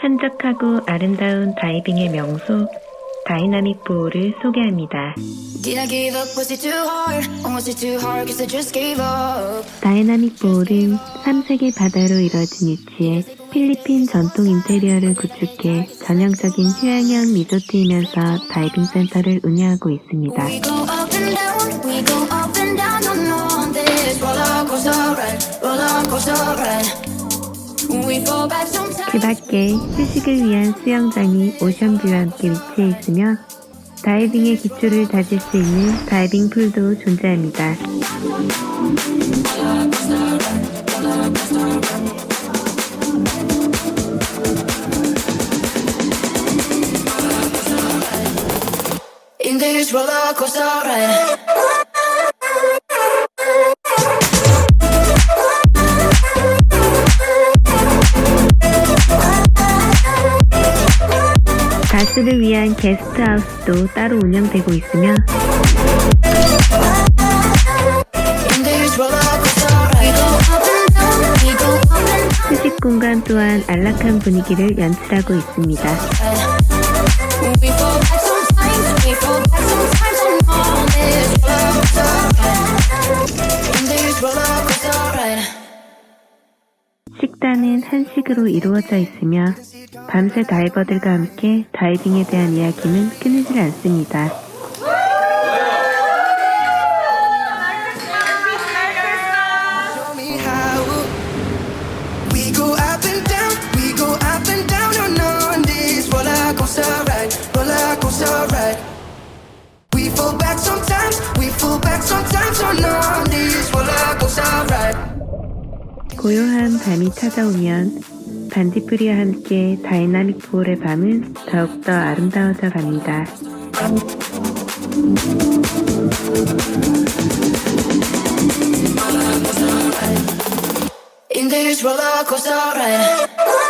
한적하고 아름다운 다이빙의 명소 다이나믹 보호를 소개합니다. 다이나믹 보홀은 3세계 바다로 이뤄진 위치에 필리핀 전통 인테리어를 구축해 전형적인 휴양형 리조트이면서 다이빙 센터를 운영하고 있습니다. 그 밖에 휴식을 위한 수영장이 오션뷰와 함께 위치해 있으며 다이빙의 기초를 다질 수 있는 다이빙 풀도 존재합니다. 가수를 위한 게스트하우스도 따로 운영되고 있으며. 휴식 공간 또한 안락한 분위기를 연출하고 있습니다. 식단은 한식으로 이루어져 있으며 밤새 다이버들과 함께 다이빙에 대한 이야기는 끊이질 않습니다. 고요한 밤이 찾아오면 반딧불이와 함께 다이나믹 보홀의 밤은 더욱더 아름다워져 갑니다. In this roller coaster ride.